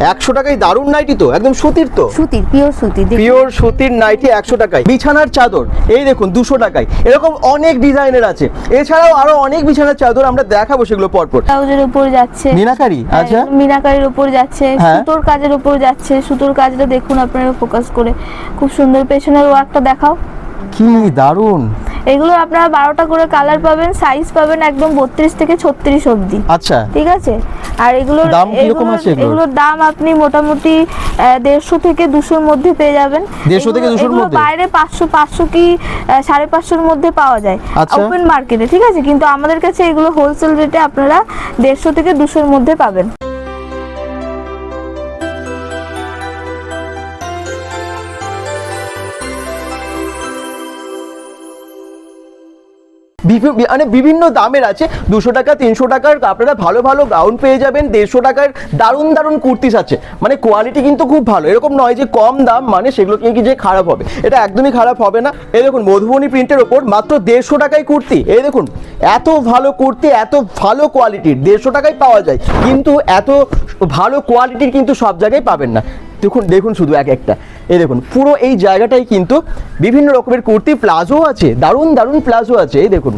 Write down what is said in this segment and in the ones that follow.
একশো টাকায় দারুণ নাইটি তো একদম সুতির তো। সুতির পিওর সুতির। পিওর সুতির নাইটি একশো টাকায়। বিছানার চাদর এই দেখুন দুশো টাকায়। এরকম অনেক ডিজাইনের আছে। এছাড়াও আরও অনেক বিছানার চাদর আমরা দেখাবো সেগুলো পরপর। ব্লাউজের উপর যাচ্ছে। মিনাকারি হ্যাঁ, আচ্ছা। মিনাকারির উপর যাচ্ছে। হ্যাঁ। সুতোর কাজের উপর যাচ্ছে। সুতোর কাজটা দেখুন আপনারা ফোকাস করে। খুব সুন্দর পেছনের ওয়ার্কটা দেখাও। কি দারুণ। এগুলো আপনারা বারোটা করে কালার পাবেন সাইজ পাবেন একদম বত্রিশ থেকে ছত্রিশ অবধি। আচ্ছা। ঠিক আছে? আর এগুলোর দাম কীরকম এগুলোর- আছে এগুলোর? দাম আপনি মোটামুটি দেড়শো থেকে দুশোর মধ্যে পেয়ে যাবেন। 150 থেকে এগুলো- 200 র এগুলো মধ্যে? বাইরে পাঁচশো পাঁচশো কি সাড়ে পাঁচশোর মধ্যে পাওয়া যায়। আচ্ছা। ওপেন মার্কেটে ঠিক আছে? কিন্তু আমাদের কাছে এগুলো হোলসেল রেটে আপনারা দেড়শো থেকে দুশোর মধ্যে পাবেন। মানে বিভিন্ন দামের আছে। দুশো টাকা, তিনশো টাকার, আপনারা ভালো ভালো গাউন পেয়ে যাবেন, দেড়শো টাকার দারুণ দারুণ কুর্তিস আছে। মানে কোয়ালিটি কিন্তু খুব ভালো। এরকম নয় যে কম দাম মানে সেগুলো কি যে খারাপ হবে। এটা একদমই খারাপ হবে না। এই দেখুন, মধুবনী প্রিন্টের ওপর মাত্র দেড়শো টাকায় কুর্তি। এই দেখুন, এত ভালো কুর্তি, এত ভালো কোয়ালিটির দেড়শো টাকায় পাওয়া যায়। কিন্তু এত ভালো কোয়ালিটির কিন্তু সব জায়গায় পাবেন না। দেখুন দেখুন শুধু এক একটা। এই দেখুন, পুরো এই জায়গাটাই কিন্তু বিভিন্ন রকমের কুর্তি প্লাজো আছে, দারুণ দারুণ প্লাজো আছে, এই দেখুন।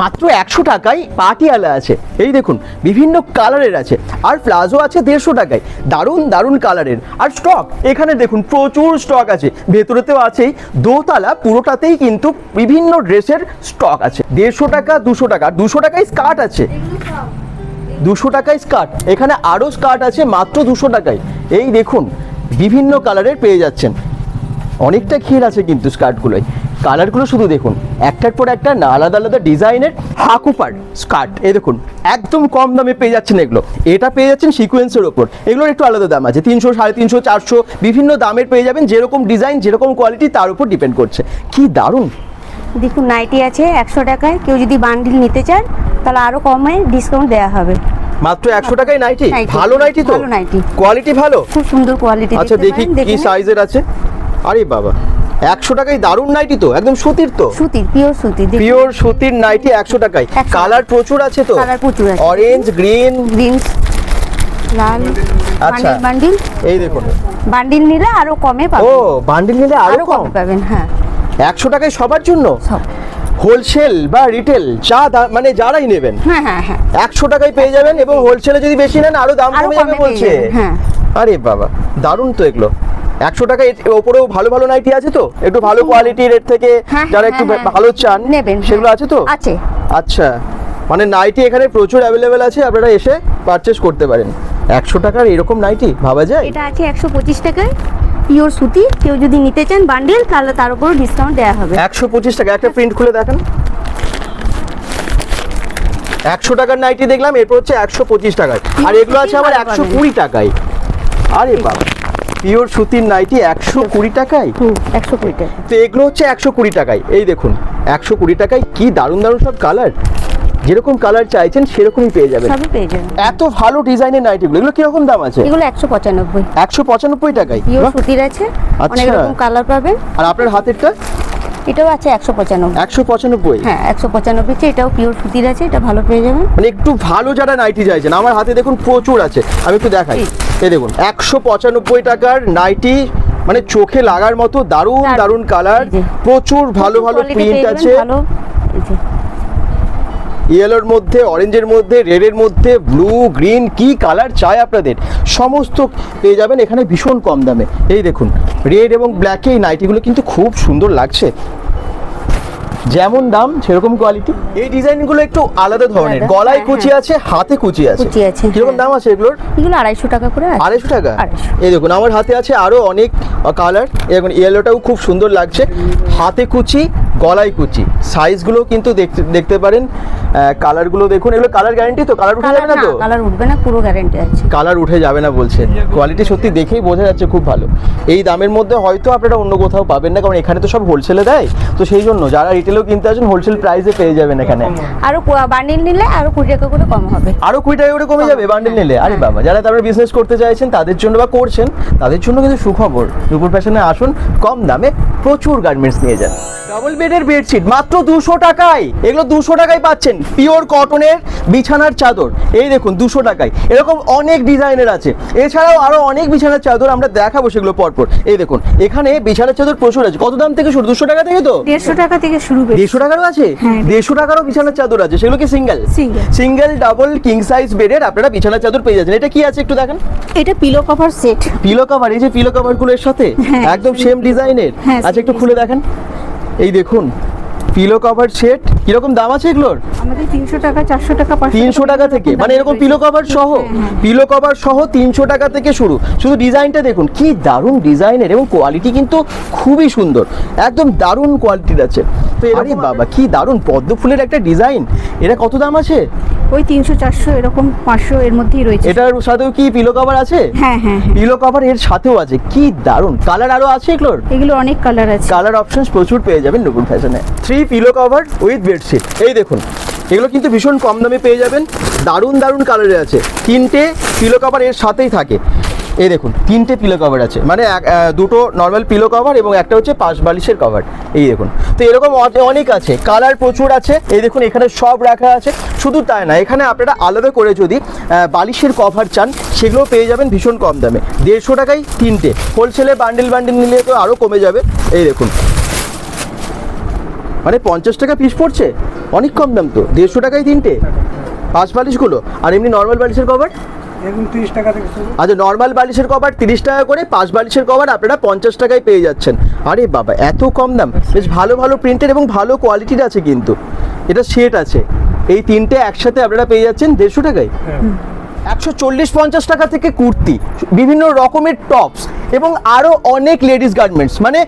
মাত্র একশো টাকায় পাটিয়ালা আছে, এই দেখুন, বিভিন্ন কালারের আছে, আর প্লাজো আছে দেড়শো টাকায়, দারুণ দারুণ কালারের। আর স্টক, এখানে দেখুন, প্রচুর স্টক আছে, ভেতরেতেও আছেই দোতলা পুরোটাতেই কিন্তু বিভিন্ন ড্রেসের স্টক আছে, দেড়শো টাকা, দুশো টাকা, দুশো টাকায় স্কার্ট আছে। দুশো টাকায় স্কার্ট, এখানে আরও স্কার্ট আছে, মাত্র দুশো টাকায়, এই দেখুন বিভিন্ন কালারের পেয়ে যাচ্ছেন। অনেকটা ঘের আছে কিন্তু স্কার্টগুলোয়। কালারগুলো শুধু দেখুন, একটার পর একটা না আলাদা আলাদা ডিজাইনের হাকুপার স্কার্ট। এই দেখুন, একদম কম দামে পেয়ে যাচ্ছেন এগুলো। এটা পেয়ে যাচ্ছেন সিকোয়েন্সের ওপর। এগুলোর একটু আলাদা দাম আছে, তিনশো, সাড়ে তিনশো, চারশো, বিভিন্ন দামের পেয়ে যাবেন, যেরকম ডিজাইন, যেরকম কোয়ালিটি তার উপর ডিপেন্ড করছে। কি দারুণ! দেখুন নাইটি আছে একশো টাকায়। কেউ যদি বান্ডিল নিতে চান তাহলে আরও কমে ডিসকাউন্ট দেওয়া হবে। মাত্র একশো টাকায় নাইটি। ভালো নাইটি তো? ভালো নাইটি। কোয়ালিটি ভালো? খুব সুন্দর কোয়ালিটি আচ্ছা দেখি কি সাইজের আছে। আরে বাবা একশো টাকায় দারুণ নাইটি তো একদম সুতির তো। সুতির পিওর সুতির পিওর সুতির নাইটি একশো টাকায়। 100 কালার প্রচুর আছে তো? Colour প্রচুর আছে। অরেঞ্জ গ্রিন গ্রিন লাল আচ্ছা। বান্ডিল এই দেখুন। বান্ডিল নিলে আরও কমে ও বান্ডিল নিলে আরও কমে? পাবেন হ্যাঁ। একশো টাকায় সবার জন্য? সব। হোলসেল বা রিটেল যা মানে যারাই নেবেন হ্যাঁ হ্যাঁ হ্যাঁ। একশো টাকায় পেয়ে যাবেন এবং হোলসেলে যদি বেশি নেন আরও দাম কমে যাবে বলছে। হ্যাঁ। আরে বাবা দারুণ তো এগুলো। একশো টাকা ওপরেও ভালো ভালো নাইটি আছে তো? একটু ভালো কোয়ালিটির এর থেকে যারা একটু। ভালো চান নেবেন। সেগুলো আছে তো? আছে। আচ্ছা মানে নাইটি এখানে প্রচুর অ্যাভেলেবেল আছে আপনারা এসে পারচেস করতে পারেন। একশো টাকার এরকম নাইটি ভাবা যায়? এটা আছে একশো পঁচিশ টাকায়। পিওর সুতি কেউ যদি নিতে চান বান্ডিল তাহলে তার উপরও ডিসকাউন্ট দেওয়া হবে। একশো পঁচিশ টাকা একটা প্রিন্ট খুলে দেখেন। একশো টাকার নাইটি দেখলাম এরপর হচ্ছে একশো পঁচিশ টাকায়। আর এগুলো আছে আবার একশো। কুড়ি টাকায়। আরে বাবা পিওর সুতির নাইটি একশো কুড়ি টাকায়? একশো কুড়ি টাকা তো এগুলো হচ্ছে একশো কুড়ি টাকায়। এই দেখুন একশো কুড়ি টাকায় কি দারুণ দারুণ সব কালার যেরকম কালার চাইছেন সেরকমই পেয়ে যাবেন। সবই পেয়ে যাবেন। এত ভালো ডিজাইনের নাইটিগুলো এগুলো কীরকম দাম আছে? এগুলো একশো পঁচানব্বই। একশো পঁচানব্বই টাকায়? পিওর। সুতির আছে অনেক আচ্ছা। রকম কালার পাবেন। আর আপনার হাতেরটা? এটাও আছে একশো পঁচানব্বই। একশো পঁচানব্বই? হ্যাঁ একশো পঁচানব্বই এটাও পিওর সুতির আছে এটা ভালো পেয়ে যাবেন। মানে একটু ভালো যারা নাইটি চাইছেন আমার হাতে দেখুন প্রচুর আছে আমি একটু দেখাই। এই। দেখুন একশো পঁচানব্বই টাকার নাইটি মানে চোখে লাগার মতো দারুণ দারুণ। কালার প্রচুর ভালো ভালো প্রিন্ট আছে। ইয়েলোর মধ্যে অরেঞ্জের মধ্যে রেডের মধ্যে ব্লু গ্রিন কি কালার চাই আপনাদের? সমস্ত পেয়ে যাবেন এখানে ভীষণ কম দামে। এই দেখুন রেড এবং ব্ল্যাকে এই নাইটিগুলো কিন্তু খুব সুন্দর লাগছে। যেমন দাম সেরকম কোয়ালিটি এই ডিজাইনগুলো একটু আলাদা ধরনের। গলায় হ্যাঁ, কুচি আছে হাতে কুচি আছে। কুচি আছে, কীরকম হ্যাঁ। দাম আছে এগুলোর? এগুলো আড়াইশো টাকা করে আড়াইশো টাকা? এই দেখুন আমার হাতে আছে আরও অনেক কালার এখন ইয়েলোটাও খুব সুন্দর লাগছে। হাতে কুচি গলায় কুচি। সাইজগুলো কিন্তু দেখতে দেখতে পারেন কালারগুলো দেখুন। এগুলো কালার গ্যারান্টি তো? কালার উঠে যাবে না তো? কালার উঠবে না পুরো গ্যারেন্টি আছে। কালার উঠে যাবে না বলছে। কোয়ালিটি সত্যি দেখেই বোঝা যাচ্ছে খুব ভালো। এই দামের মধ্যে হয়তো আপনারা অন্য কোথাও পাবেন না কারণ এখানে তো সব হোলসেলে দেয়। তো সেই জন্য যারা রিটেলও কিনতে আসেন হোলসেল প্রাইসে পেয়ে যাবেন এখানে। আরও বান্ডিল নিলে আরও কুড়ি টাকা করে কম হবে। আরও কুড়ি টাকা করে কমে যাবে বান্ডেল নিলে। আরে বাবা যারা তারপরে বিজনেস করতে চাইছেন তাদের জন্য বা করছেন তাদের জন্য কিন্তু সুখবর। দুপুর ফ্যাশনে আসুন কম দামে প্রচুর গার্মেন্টস নিয়ে যান। ডাবল বেডের বেডশিট মাত্র দুশো টাকায়। এগুলো দুশো টাকায় পাচ্ছেন। পিওর কটনের বিছানার চাদর। এই দেখুন দুশো টাকায়। এরকম অনেক ডিজাইনের আছে। এছাড়াও আরও অনেক বিছানার চাদর আমরা দেখাবো সেগুলো পরপর। এই দেখুন এখানে বিছানার চাদর প্রচুর আছে। কত দাম থেকে শুরু? দুশো টাকা থেকে তো? দেড়শো টাকা থেকে শুরু দেড়শো টাকারও আছে? হ্যাঁ। দেড়শো। টাকারও বিছানার চাদর আছে। সেগুলো কি single single double king size বেডের আপনারা বিছানার চাদর পেয়ে যাচ্ছেন। এটা কি আছে একটু দেখেন? এটা pillow cover set pillow cover এই যে পিলো কভারগুলো এর সাথে? হ্যাঁ, একদম সেম ডিজাইনের হ্যাঁ, আচ্ছা একটু খুলে দেখেন। এই দেখুন পিলো কভার সেট কীরকম দাম আছে এগুলোর? আমাদের তিনশো টাকা চারশো টাকা পাঁচশো তিনশো টাকা থেকে? মানে এরকম পিলো কভার সহ? হ্যাঁ, পিলো কভার সহ তিনশো টাকা থেকে শুরু। শুধু ডিজাইনটা দেখুন কি দারুণ ডিজাইনের এবং কোয়ালিটি কিন্তু খুবই সুন্দর। একদম দারুণ কোয়ালিটির আছে। তো এবারে বাবা কি দারুণ পদ্ম ফুলের একটা ডিজাইন এটা কত দাম আছে? ওই তিনশো চারশো এরকম পাঁচশো এর মধ্যেই রয়েছে। এটার সাথেও কি পিলো কভার আছে? হ্যাঁ হ্যাঁ হ্যাঁ। পিলো কভার এর সাথেও আছে। কি দারুণ। কালার আরও আছে এগুলোর? এগুলো অনেক কালার আছে। কালার অপশনস প্রচুর পেয়ে যাবেন নতুন ফ্যাশনে three pillow cover with bedsheet এই দেখুন, এগুলো কিন্তু ভীষণ কম দামে পেয়ে যাবেন। দারুণ দারুণ কালারে আছে। তিনটে পিলো কভার এর সাথেই থাকে। এই দেখুন, তিনটে পিলো কভার আছে। মানে দুটো নর্মাল পিলো কভার এবং একটা হচ্ছে পাশ বালিশের কভার এই দেখুন, তো এরকম অনেক আছে। কালার প্রচুর আছে। এই দেখুন, এখানে সব রাখা আছে। শুধু তাই না, এখানে আপনারা আলাদা করে যদি বালিশের কভার চান সেগুলো পেয়ে যাবেন ভীষণ কম দামে। দেড়শো টাকায় তিনটে। হোলসেলে বান্ডেল বান্ডেল নিলে তো আরও কমে যাবে। এই দেখুন মানে পঞ্চাশ টাকা পিস পড়ছে? অনেক কম দাম তো। দেড়শো টাকায় তিনটে। পাঁচ বালিশগুলো। আর এমনি নর্মাল বালিশের কভার টাকা আচ্ছা নর্মাল বালিশের কভার তিরিশ টাকা করে পাঁচ বালিশের কভার আপনারা পঞ্চাশ টাকায় পেয়ে যাচ্ছেন। আরে বাবা এত কম দাম। বেশ ভালো ভালো প্রিন্টের এবং ভালো কোয়ালিটির আছে কিন্তু। এটা সেট আছে। এই তিনটে একসাথে আপনারা পেয়ে যাচ্ছেন দেড়শো টাকায়। একশো চল্লিশ পঞ্চাশ টাকা থেকে কুর্তি। বিভিন্ন রকমের টপস এবং আরও অনেক লেডিস গার্মেন্টস মানে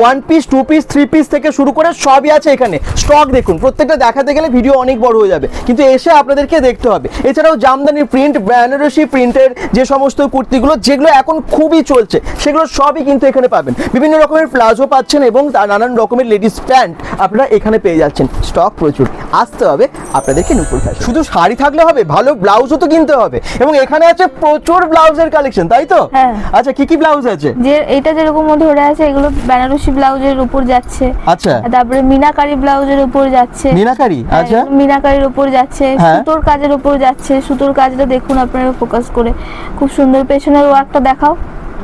one piece two piece three piece থেকে শুরু করে সবই আছে এখানে। স্টক দেখুন প্রত্যেকটা দেখাতে গেলে ভিডিও অনেক বড় হয়ে যাবে। কিন্তু এসে আপনাদেরকে দেখতে হবে। এছাড়াও জামদানি প্রিন্ট বেনারসি প্রিন্টের যে সমস্ত কুর্তিগুলো যেগুলো এখন খুবই চলছে সেগুলো সবই কিন্তু এখানে পাবেন। বিভিন্ন রকমের প্লাজো পাচ্ছেন এবং নানান রকমের লেডিস প্যান্ট আপনারা এখানে পেয়ে যাচ্ছেন। স্টক প্রচুর। আসতে হবে আপনাদেরকে নুপুর ফ্যাশন শুধু শাড়ি থাকলে হবে ভালো ব্লাউজও তো কিনতে হবে। এবং এখানে আছে প্রচুর ব্লাউজের কালেকশন তাই তো? হ্যাঁ। আচ্ছা কি কি ব্লাউজ আছে? যে এটা যেরকম ধরে আছে এগুলো বেনারসি ব্লাউজের উপর যাচ্ছে। আচ্ছা। তারপরে মিনাকারি ব্লাউজের উপর যাচ্ছে। মিনাকারি? হ্যাঁ, আচ্ছা। মিনাকারির উপর যাচ্ছে। হ্যাঁ। সুতোর কাজের উপর যাচ্ছে। সুতোর কাজটা দেখুন আপনারা ফোকাস করে। খুব সুন্দর পেছনের ওয়ার্কটা দেখাও।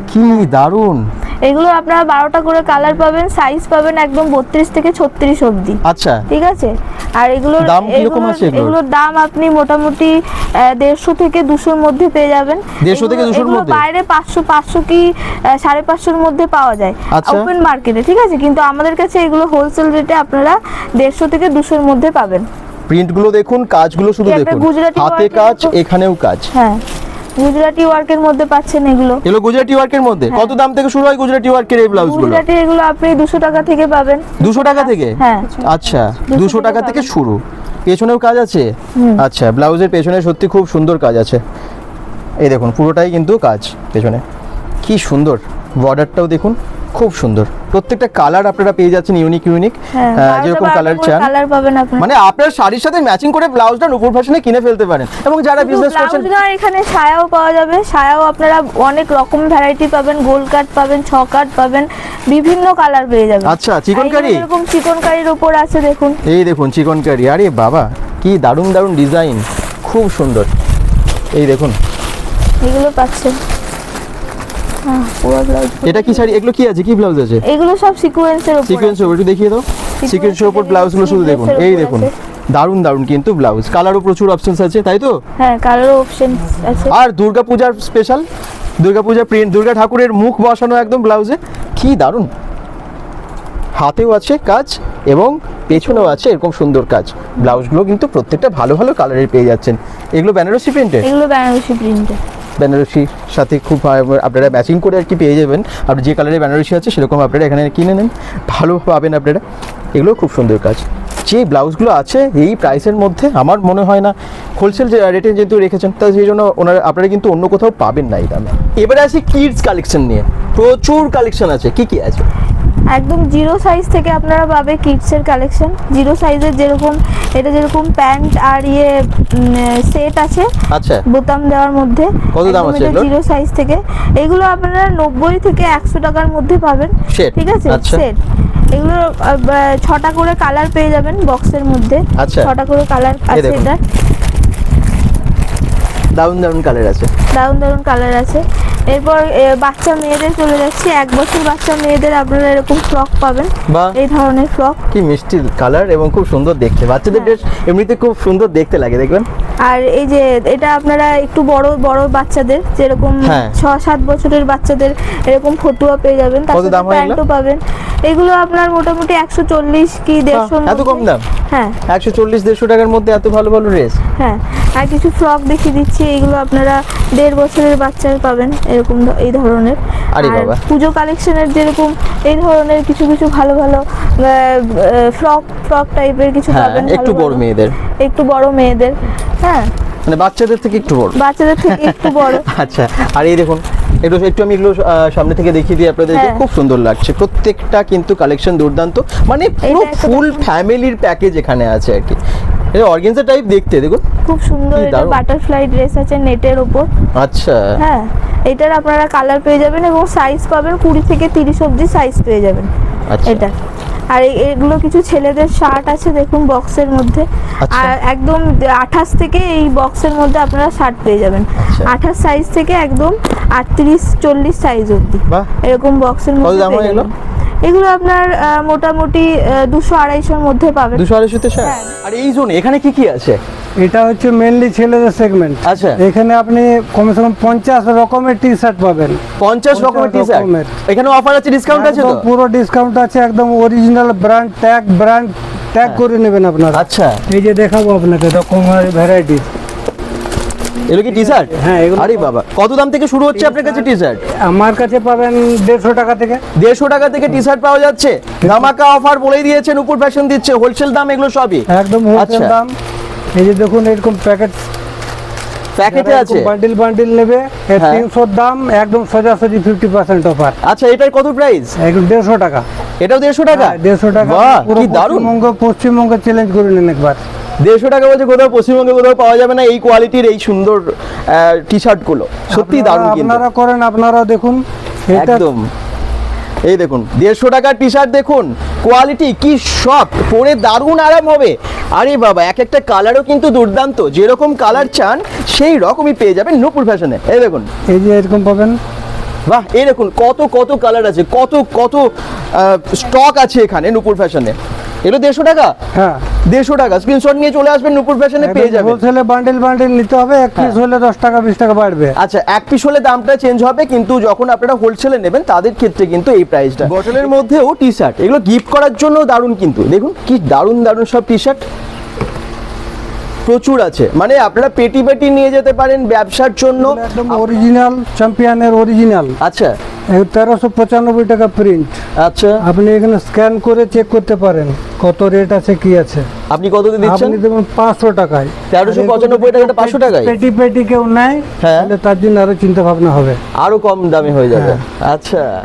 কি দারুণ এগুলো আপনারা বারোটা করে কালার পাবেন সাইজ পাবেন একদম বত্রিশ থেকে ছত্রিশ অবধি। আচ্ছা। ঠিক আছে? আর এগুলোর দাম কীরকম আছে এগুলোর? দাম আপনি মোটামুটি দেড়শো থেকে দুশোর মধ্যে পেয়ে যাবেন। 150 থেকে দুশোর 200 র মধ্যে? বাইরে পাঁচশো পাঁচশো কি সাড়ে পাঁচশোর মধ্যে পাওয়া যায়। আচ্ছা। ওপেন মার্কেটে ঠিক আছে? কিন্তু আমাদের কাছে এগুলো হোলসেল রেটে আপনারা দেড়শো থেকে দুশোর মধ্যে পাবেন। প্রিন্টগুলো দেখুন কাজগুলো শুধু দেখুন। হাতে কাজ এখানেও কাজ। হ্যাঁ। গুজরাটি ওয়ার্কের মধ্যে পাচ্ছেন এগুলো। এগুলো গুজরাটি ওয়ার্কের মধ্যে? কত দাম থেকে শুরু হয় গুজরাটি ওয়ার্কের এই ব্লাউজগুলো? গুজরাটি এগুলো আপনি 200 টাকা থেকে পাবেন। 200 টাকা থেকে? হ্যাঁ। আচ্ছা 200 দুশো টাকা থেকে থেকে শুরু। পেছনেও কাজ আছে? আচ্ছা ব্লাউজের পেছনে সত্যি খুব সুন্দর কাজ আছে। এই দেখুন পুরোটাই কিন্তু কাজ পেছনে। কি সুন্দর। বর্ডারটাও দেখুন। খুব সুন্দর। প্রত্যেকটা কালার আপনারা পেয়ে যাচ্ছেন ইউনিক ইউনিক হ্যাঁ যেরকম কালার চান। মানে আপনার শাড়ির সাথে ম্যাচিং করে ব্লাউজটা নুপুর ফ্যাশনে কিনে ফেলতে পারেন। এবং যারা বিজনেস করছেন এখানে সায়াও পাওয়া যাবে। সায়াও আপনারা অনেক রকম ভ্যারাইটি পাবেন। গোল কাট পাবেন ছ কাট পাবেন। বিভিন্ন কালার পেয়ে যাবেন। আচ্ছা, চিকন আর এগুলো কারি? এরকম চিকন কারির উপর আছে দেখুন। এই দেখুন চিকন কারি আরে বাবা কি দারুণ দারুণ ডিজাইন খুব সুন্দর। এই দেখুন। এগুলো পাচ্ছেন। পুরো ব্লাউজ এটা কি শাড়ি? এগুলো কি আছে? কি ব্লাউজ আছে? এগুলো সব সিকোয়েন্সের উপর সিকোয়েন্সের উপর একটু দেখিয়ে দাও। সিকোয়েন্সের উপর ব্লাউজগুলো শুধু দেখুন। এই দেখুন। আছে। দারুণ দারুণ কিন্তু ব্লাউজ কালারও প্রচুর অপশনস আছে তাই তো? হ্যাঁ কালার অপশন আছে। আর দুর্গা পূজার স্পেশাল দুর্গা পূজা প্রিন্ট দুর্গা ঠাকুরের মুখ বসানো একদম ব্লাউজে কি দারুণ! হাতেও আছে কাজ এবং পেছনেও আছে এরকম সুন্দর কাজ। ব্লাউজগুলো কিন্তু প্রত্যেকটা ভালো ভালো কালারের পেয়ে যাচ্ছেন। এগুলো বেনারসি প্রিন্টের এগুলো বেনারসি প্রিন্টে বেনারসির সাথে খুব আপনারা ম্যাচিং করে আর কি পেয়ে যাবেন। আর যে কালারের বেনারসি আছে, সেরকম আপনারা এখানে কিনে নেন। ভালো পাবেন আপনারা। এগুলো খুব সুন্দর কাজ। যে ব্লাউজগুলো আছে, এই প্রাইসের মধ্যে আমার মনে হয় না হোলসেল যে রেটে যেহেতু রেখেছেন, তা সেই জন্য ওনারা, আপনারা কিন্তু অন্য কোথাও পাবেন না এই দামে। এবারে আসি কিডস কালেকশন নিয়ে। প্রচুর কালেকশন আছে। কি কি আছে? একদম জিরো সাইজ থেকে আপনারা পাবে কিডসের কালেকশন। জিরো সাইজের যেরকম এটা যেরকম প্যান্ট আর ইয়ে সেট আছে আচ্ছা। বোতাম দেওয়ার মধ্যে। কত দাম আছে এগুলোর? জিরো সাইজ থেকে। এগুলো আপনারা নব্বই থেকে একশো টাকার মধ্যে পাবেন। ঠিক আছে? আচ্ছা। সেট। এগুলো ছটা করে কালার পেয়ে যাবেন বক্সের মধ্যে। আচ্ছা। ছটা করে কালার আছে। এটা। দারুণ দারুণ কালার আছে। দারুণ দারুণ কালার আছে। এরপর বাচ্চা মেয়েদের চলে যাচ্ছে। এক বছর বাচ্চা মেয়েদের আপনারা এরকম ফ্রক পাবেন। বাহ এই ধরনের ফ্রক কি মিষ্টি কালার এবং খুব সুন্দর দেখতে। বাচ্চাদের ড্রেস এমনিতে খুব সুন্দর দেখতে লাগে দেখবেন? আর এই যে এটা আপনারা একটু বড় বড় বাচ্চাদের যেরকম হ্যাঁ। ছ সাত বছরের বাচ্চাদের এরকম ফটুয়া পেয়ে যাবেন তার সাথে দাম হয় এগুলো? প্যান্টও পাবেন। এগুলো আপনার মোটামুটি একশো চল্লিশ কি দেড়শো এত কম দাম? হ্যাঁ। একশো চল্লিশ দেড়শো টাকার মধ্যে এত ভালো ভালো ড্রেস হ্যাঁ। আর কিছু ফ্রক দেখিয়ে দিচ্ছি এগুলো আপনারা দেড় বছরের বাচ্চার পাবেন। এরকম এই ধরনের। আর। পুজো কালেকশনের যেরকম এই ধরনের কিছু কিছু ভালো ভালো ফ্রক ফ্রক টাইপের কিছু হ্যাঁ পাবেন একটু বড় মেয়েদের। একটু বড় মেয়েদের। হ্যাঁ। মানে বাচ্চাদের থেকে একটু বড়। বাচ্চাদের থেকে একটু বড়। আচ্ছা আর এই দেখুন একটু একটু আমি এগুলো সামনে থেকে দেখিয়ে দিই আপনাদেরকে। হ্যাঁ। খুব সুন্দর লাগছে। প্রত্যেকটা কিন্তু কালেকশন দুর্দান্ত। মানে পুরো ফুল ফ্যামিলির প্যাকেজ এখানে আছে আর কি। এটা অর্গেন্সা টাইপ দেখতে দেখুন। খুব সুন্দর এটা বাটারফ্লাই ড্রেস আছে নেটের ওপর। আচ্ছা। হ্যাঁ এটার আপনারা কালার পেয়ে যাবেন এবং সাইজ পাবেন কুড়ি থেকে তিরিশ অবধি সাইজ পেয়ে যাবেন আচ্ছা। এটা। আর এগুলো কিছু ছেলেদের শার্ট আছে দেখুন বক্সের মধ্যে। আচ্ছা। আর একদম আঠাশ থেকে এই বক্সের মধ্যে আপনারা শার্ট পেয়ে যাবেন। আচ্ছা। আঠাশ সাইজ থেকে একদম আটত্রিশ চল্লিশ সাইজ অবধি। এরকম বক্সের মধ্যে এগুলো? আপনার মোটামুটি দুশো আড়াইশোর মধ্যে পাবেন। দুশো আড়াইশোতে স্যার? হ্যাঁ। আর এই জোন এখানে কি কি আছে? এটা হচ্ছে মেনলি ছেলেদের সেগমেন্ট আচ্ছা। এখানে আপনি কমসে কম পঞ্চাশ রকমের টি শার্ট পাবেন। পঞ্চাশ রকমের টি শার্ট এখানে অফার আছে ডিসকাউন্ট আছে তো? পুরো ডিসকাউন্ট আছে একদম original brand tag brand tag করে নেবেন আপনারা। আচ্ছা। এই যে দেখাবো আপনাকে রকমের ভ্যারাইটি এগুলো কি টি শার্ট হ্যাঁ, এগুলো- আরে বাবা কত দাম থেকে শুরু হচ্ছে আপনার কাছে টি শার্ট আমার কাছে পাবেন দেড়শো টাকা থেকে। দেড়শো টাকা থেকে টি শার্ট পাওয়া যাচ্ছে। ধামাকা অফার বলেই দিয়েছেন উপর ফ্যাশন দিচ্ছে হোলসেল দাম এগুলো সবই। একদম হোলসেল আচ্ছা। দাম। এই যে দেখুন এরকম প্যাকেট প্যাকেটে আছে? বান্ডিল বান্ডিল নেবে হ্যাঁ। তিনশোর দাম একদম সোজাসুজি ফিফটি পার্সেন্ট অফার আচ্ছা এটার কত প্রাইস একদম দেড়শো টাকা। এটাও দেড়শো টাকা? হ্যাঁ, দেড়শো টাকা। কি দারুণ। পশ্চিমবঙ্গ চ্যালেঞ্জ করে নিন একবার। দেড়শো টাকা বলছে কোথাও পশ্চিমবঙ্গে কোথাও পাওয়া যাবে না এই কোয়ালিটির এই সুন্দর টি শার্টগুলো। সত্যি দারুণ আপনারা করেন আপনারা দেখুন। একদম। এই দেখুন দেড়শো টাকার টি শার্ট দেখুন কোয়ালিটি কি সফট পরে দারুণ আরাম হবে। আরে বাবা এক একটা কালারও কিন্তু দুর্দান্ত। যেরকম কালার চান সেই রকমই পেয়ে যাবেন নূপুর ফ্যাশনে এই দেখুন। এই যে এরকম পাবেন। বাহ এই দেখুন কত কত কালার আছে কত কত স্টক আছে এখানে নূপুর ফ্যাশনে এগুলো দেড়শো টাকা? হ্যাঁ। দেড়শো টাকা। স্ক্রিনশট নিয়ে চলে আসবেন নূপুর ফ্যাশনে পেয়ে যাবেন। হোলসেলে বান্ডিল বান্ডিল নিতে হবে এক পিস হলে দশ টাকা বিশ টাকা বাড়বে। আচ্ছা এক পিস হলে দামটা চেঞ্জ হবে কিন্তু যখন আপনারা হোলসেলে নেবেন তাদের ক্ষেত্রে কিন্তু এই প্রাইসটা বটলের মধ্যেও টি শার্ট এগুলো গিফট করার জন্য দারুণ কিন্তু। দেখুন কি দারুণ দারুণ সব টি শার্ট প্রচুর আছে। মানে আপনারা পেটি পেটি নিয়ে যেতে পারেন ব্যবসার জন্য। একদম অরিজিনাল চ্যাম্পিয়নের অরিজিনাল আচ্ছা। তেরোশো পঁচানব্বই টাকা প্রিন্ট আচ্ছা। আপনি এখানে স্ক্যান করে চেক করতে পারেন কত রেট আছে কি আছে। আপনি কত দিয়ে দিচ্ছেন? আপনি দেবেন পাঁচশো টাকায়। 1395 টাকাটা 500 টাকায়? পেটি পেটি কেউ নেয় হ্যাঁ। তার জন্য আরও চিন্তা ভাবনা হবে। আরও কম দামে হয়ে যাবে। আচ্ছা।